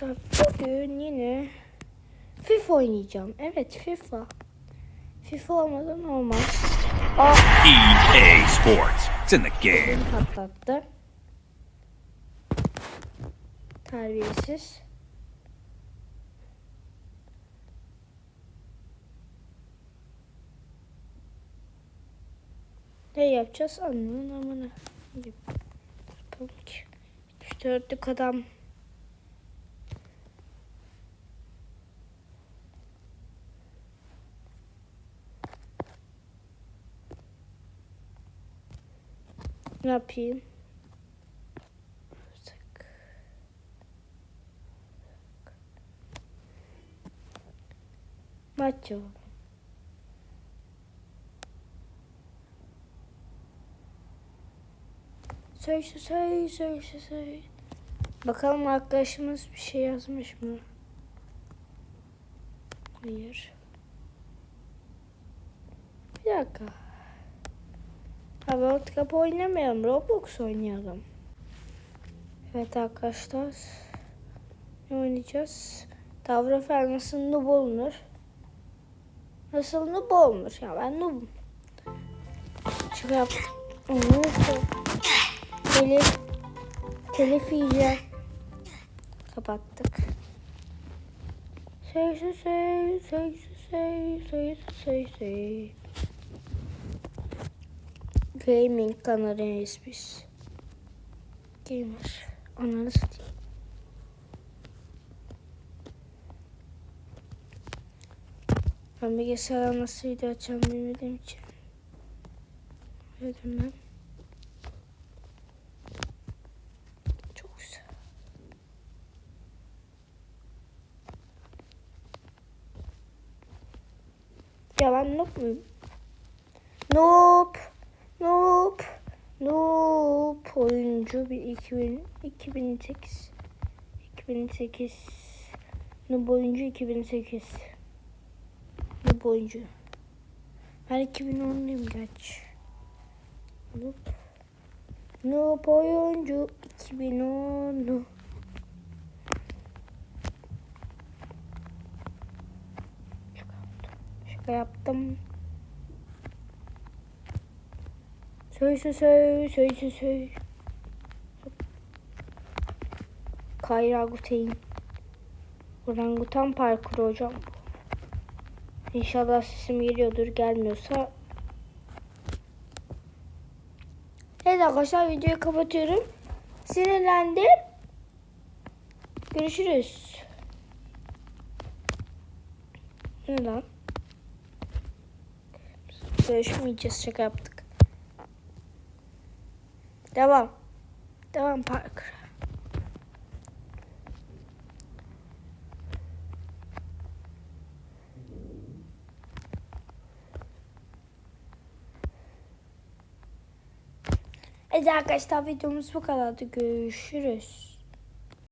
Bugün yine FIFA oynayacağım. Evet FIFA. FIFA olmadan olmaz. Ah EA Sports. It's in the game. beni patlattı. Terbiyesiz. Ne yapacağız? Anlamın amına. Yapalım ki. 74'lük adam. Ne yapayım? Maç yok. Söyle söyle söyle söyle. Bakalım arkadaşımız bir şey yazmış mı? Hayır. Bir dakika. Ha World Cup oynamayalım. Roblox oynayalım. Evet arkadaşlar. Ne oynayacağız? Davrafer nasıl noob olunur? Nasıl noob olunur? Ya ben noobum. Yap. Neyse. Telif. Telif. Kapattık. Say say say say say say say say. Gaming kanalıyız biz. Gamer. Ananı satayım. Ben bilgisayarda nasıl video açacağım bilmediğim için. Dedim ben. Çok güzel. Ya ben noob muyum? Noob. Noob. Noob. Oyuncu bir 2000, 2008. 2008. Noob oyuncu 2008. Noob oyuncu. Ben 2010'luyum geç. Noob. Noob oyuncu 2010. Şaka yaptım. Söy söy söy söy söy söy. Kayra Gutein. Orangutan parkuru hocam. İnşallah sesim geliyordur. Gelmiyorsa Evet arkadaşlar videoyu kapatıyorum. Sinirlendim. Görüşürüz. Ne lan? Görüşmeyeceğiz. Şaka yaptık. Devam. Devam Park. Evet arkadaşlar videomuz bu kadardı. Görüşürüz.